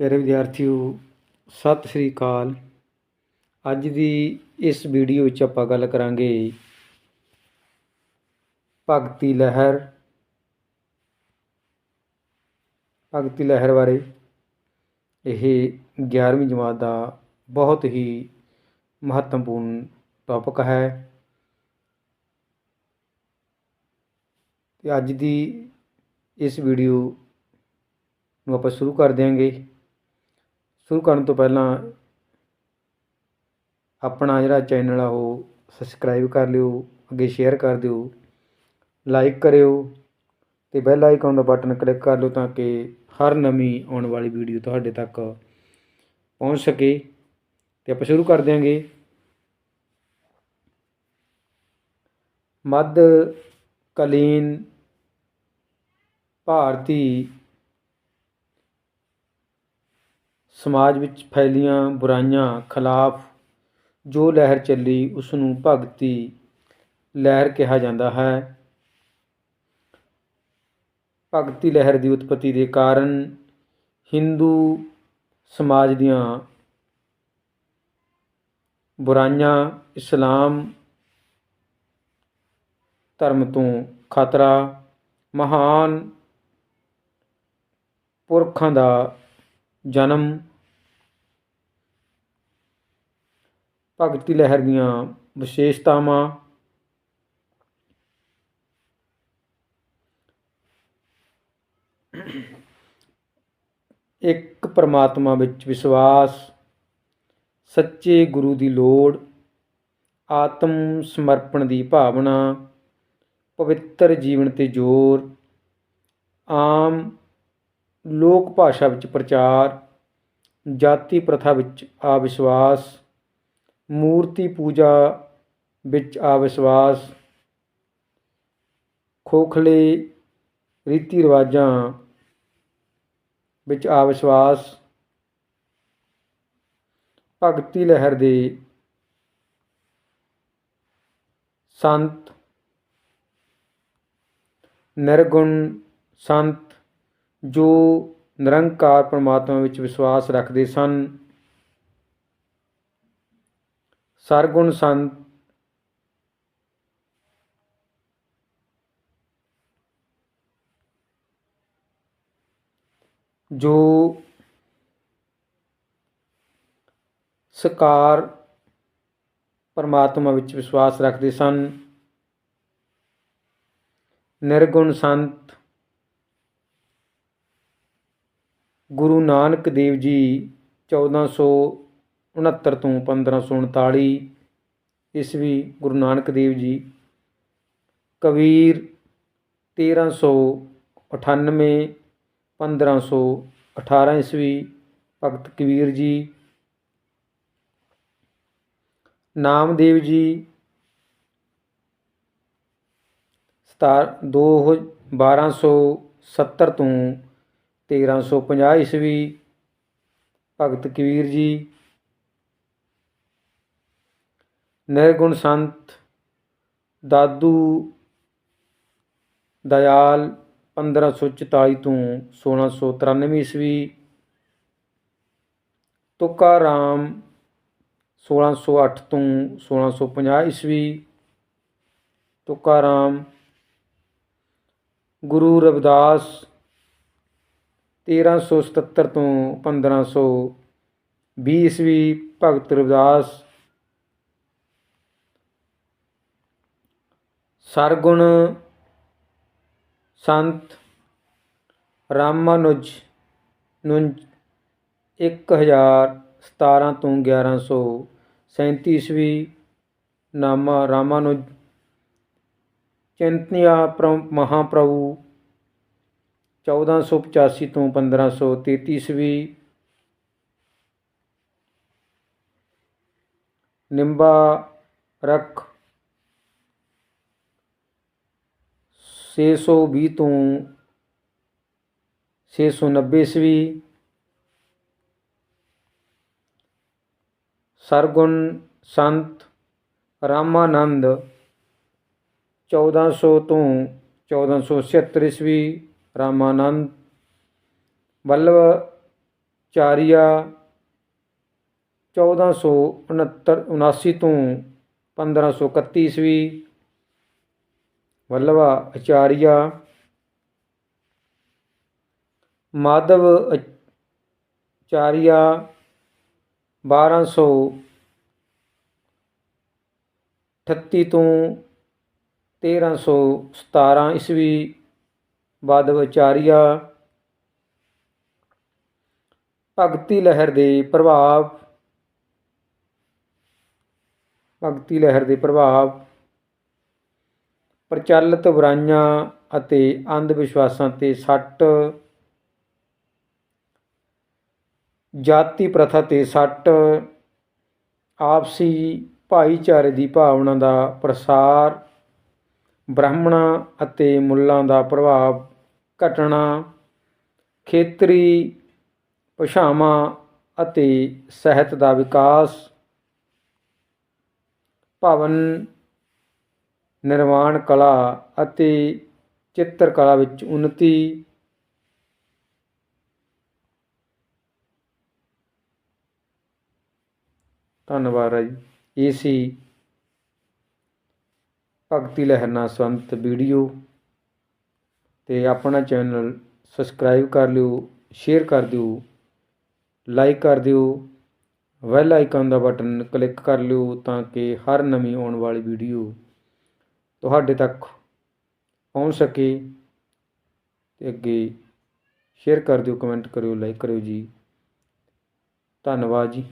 ਪਿਆਰੇ ਵਿਦਿਆਰਥੀਓ, ਸਤਿ ਸ੍ਰੀ ਅਕਾਲ। ਅੱਜ ਦੀ ਇਸ ਵੀਡੀਓ ਵਿੱਚ ਆਪਾਂ ਗੱਲ ਕਰਾਂਗੇ ਭਗਤੀ ਲਹਿਰ ਭਗਤੀ ਲਹਿਰ ਬਾਰੇ। ਇਹ 11ਵੀਂ ਜਮਾਤ ਦਾ ਬਹੁਤ ਹੀ ਮਹੱਤਵਪੂਰਨ ਟੌਪਿਕ ਹੈ। ਤੇ ਅੱਜ ਦੀ ਇਸ ਵੀਡੀਓ ਨੂੰ ਆਪਾਂ ਸ਼ੁਰੂ ਕਰ ਦਿਆਂਗੇ। ਸ਼ੁਰੂ ਕਰਨ ਤੋਂ ਪਹਿਲਾਂ ਆਪਣਾ ਜਿਹੜਾ ਚੈਨਲ ਆ ਉਹ ਸਬਸਕ੍ਰਾਈਬ ਕਰ ਲਿਓ, ਅੱਗੇ ਸ਼ੇਅਰ ਕਰ ਦਿਓ ਲਾਈਕ ਕਰਿਓ ਤੇ ਬੈਲ ਆਈਕਨ ਦਾ ਬਟਨ ਕਲਿੱਕ ਕਰ ਲਓ ਤਾਂ ਕਿ ਹਰ ਨਵੀਂ ਆਉਣ ਵਾਲੀ ਵੀਡੀਓ ਤੁਹਾਡੇ ਤੱਕ ਪਹੁੰਚ ਸਕੇ ਤੇ ਆਪਾਂ ਸ਼ੁਰੂ ਕਰ ਦਿਆਂਗੇ ਮੱਧ ਕਲੀਨ ਭਾਰਤੀ ਸਮਾਜ ਵਿੱਚ ਫੈਲੀਆਂ ਬੁਰਾਈਆਂ ਖਿਲਾਫ ਜੋ ਲਹਿਰ ਚੱਲੀ ਉਸ ਨੂੰ ਭਗਤੀ ਲਹਿਰ ਕਿਹਾ ਜਾਂਦਾ ਹੈ। ਭਗਤੀ ਲਹਿਰ ਦੀ ਉਤਪਤੀ ਦੇ ਕਾਰਨ ਹਿੰਦੂ ਸਮਾਜ ਦੀਆਂ ਬੁਰਾਈਆਂ ਇਸਲਾਮ ਧਰਮ ਤੋਂ ਖਤਰਾ, ਮਹਾਨ ਪੁਰਖਾਂ ਦਾ ਜਨਮ ਭਗਤੀ ਲਹਿਰ ਦੀਆਂ ਵਿਸ਼ੇਸ਼ਤਾਵਾਂ। ਇੱਕ ਪਰਮਾਤਮਾ ਵਿੱਚ ਵਿਸ਼ਵਾਸ, ਸੱਚੇ ਗੁਰੂ ਦੀ ਲੋੜ, ਆਤਮ ਸਮਰਪਣ ਦੀ ਭਾਵਨਾ, ਪਵਿੱਤਰ ਜੀਵਨ ਤੇ ਜ਼ੋਰ, ਆਮ ਲੋਕ ਭਾਸ਼ਾ ਵਿੱਚ ਪ੍ਰਚਾਰ, ਜਾਤੀ ਪ੍ਰਥਾ ਵਿੱਚ ਅਵਿਸ਼ਵਾਸ ਮੂਰਤੀ ਪੂਜਾ ਵਿੱਚ ਅਵਿਸ਼ਵਾਸ ਖੋਖਲੇ ਰੀਤੀ ਰਿਵਾਜਾਂ ਵਿੱਚ ਅਵਿਸ਼ਵਾਸ ਭਗਤੀ ਲਹਿਰ ਦੇ ਸੰਤ, ਨਿਰਗੁਣ ਸੰਤ ਜੋ ਨਿਰੰਕਾਰ ਪਰਮਾਤਮਾ ਵਿੱਚ ਵਿਸ਼ਵਾਸ ਰੱਖਦੇ ਸਨ। ਸਰਗੁਣ ਸੰਤ। ਜੋ ਸਕਾਰ ਪਰਮਾਤਮਾ ਵਿੱਚ ਵਿਸ਼ਵਾਸ ਰੱਖਦੇ ਸਨ। ਨਿਰਗੁਣ ਸੰਤ। ਗੁਰੂ ਨਾਨਕ ਦੇਵ ਜੀ 1469 ਤੋਂ 1539 ਈਸਵੀ ਗੁਰੂ ਨਾਨਕ ਦੇਵ ਜੀ, ਕਬੀਰ 1398 1518 ਈਸਵੀ, ਭਗਤ ਕਬੀਰ ਜੀ, ਨਾਮਦੇਵ ਜੀ, ਸਤਾਰ, ਦੋ ਬਾਰਾਂ ਸੌ ਸੱਤਰ ਤੋਂ ਤੇਰਾਂ ਸੌ ਪੰਜਾਹ ਈਸਵੀ, ਭਗਤ ਕਬੀਰ ਜੀ ਨਿਰਗੁਣ ਸੰਤ, ਦਾਦੂ ਦਇਆਲ 1544 ਤੋਂ 1693 ਈਸਵੀ ਤੁਕਾ ਰਾਮ 1608 ਤੋਂ 1650 ਈਸਵੀ ਤੁਕਾ ਰਾਮ ਗੁਰੂ ਰਵਿਦਾਸ 1377 ਤੋਂ 1520 ਈਸਵੀ, ਭਗਤ ਰਵਿਦਾਸ ਸਰਗੁਣ, ਸੰਤ, ਰਾਮਾਨੁਜ ਨੂੰ 1017 ਤੋਂ 1137 ਈਸਵੀ ਨਾਮਾ ਰਾਮਾਨੁਜ, ਚਿੰਤਨਿਆ ਮਹਾਪ੍ਰਭੂ 1485 ਤੋਂ 1533 ਈਸਵੀ, ਨਿੰਬਾ, ਰਖ 620 ਤੋਂ 690 ਈਸਵੀ। ਸਰਗੁਣ ਸੰਤ ਰਾਮਾਨੰਦ 1400 ਤੋਂ 1476 ਈਸਵੀ। ਰਾਮਾਨੰਦ ਵੱਲਭ ਚਾਰੀਆ 1469 79 ਤੋਂ 1531 ਈਸਵੀ। ਵੱਲਵਾ ਆਚਾਰੀਆ ਮਾਧਵ ਆਚਾਰੀਆ 1238 ਤੋਂ 1317 ਈਸਵੀ, ਮਾਧਵ ਆਚਾਰੀਆ ਭਗਤੀ ਲਹਿਰ ਦੇ ਪ੍ਰਭਾਵ, ਭਗਤੀ ਲਹਿਰ ਦੇ ਪ੍ਰਭਾਵ ਪ੍ਰਚਲਿਤ ਬੁਰਾਈਆਂ ਅਤੇ ਅੰਧ ਵਿਸ਼ਵਾਸਾਂ ਤੇ ਸੱਟ, ਜਾਤੀ ਪ੍ਰਥਾ ਤੇ ਸੱਟ, ਆਪਸੀ ਭਾਈਚਾਰੇ ਦੀ ਭਾਵਨਾ ਦਾ ਪ੍ਰਸਾਰ, ਬ੍ਰਾਹਮਣਾਂ ਅਤੇ ਮੁੱਲਾਂ ਦਾ ਪ੍ਰਭਾਵ ਘਟਣਾ ਖੇਤਰੀ ਭਾਸ਼ਾਵਾਂ ਅਤੇ ਸਾਹਿਤ ਦਾ ਵਿਕਾਸ, ਭਵਨ ਨਿਰਮਾਣ ਕਲਾ ਅਤੇ ਚਿੱਤਰਕਲਾ ਵਿੱਚ ਉੱਨਤੀ ਧੰਨਵਾਦ ਹੈ ਜੀ। ਇਹ ਸੀ ਭਗਤੀ ਲਹਿਰ ਨਾਲ ਸੰਬੰਧਿਤ ਵੀਡੀਓ ਤੇ ਆਪਣਾ ਚੈਨਲ ਸਬਸਕ੍ਰਾਈਬ ਕਰ ਲਿਓ, ਸ਼ੇਅਰ ਕਰ ਦਿਓ, ਲਾਈਕ ਕਰ ਦਿਓ ਵੈਲ ਆਈਕਨ ਦਾ ਬਟਨ ਕਲਿੱਕ ਕਰ ਲਿਓ ਤਾਂ ਕਿ ਹਰ ਨਵੀਂ ਆਉਣ ਵਾਲੀ ਵੀਡੀਓ ਤੁਹਾਡੇ ਤੱਕ ਪਹੁੰਚ ਸਕੇ ਤੇ ਅੱਗੇ ਸ਼ੇਅਰ ਕਰ ਦਿਓ ਕਮੈਂਟ ਕਰਿਓ ਲਾਈਕ ਕਰਿਓ ਜੀ। ਧੰਨਵਾਦ ਜੀ।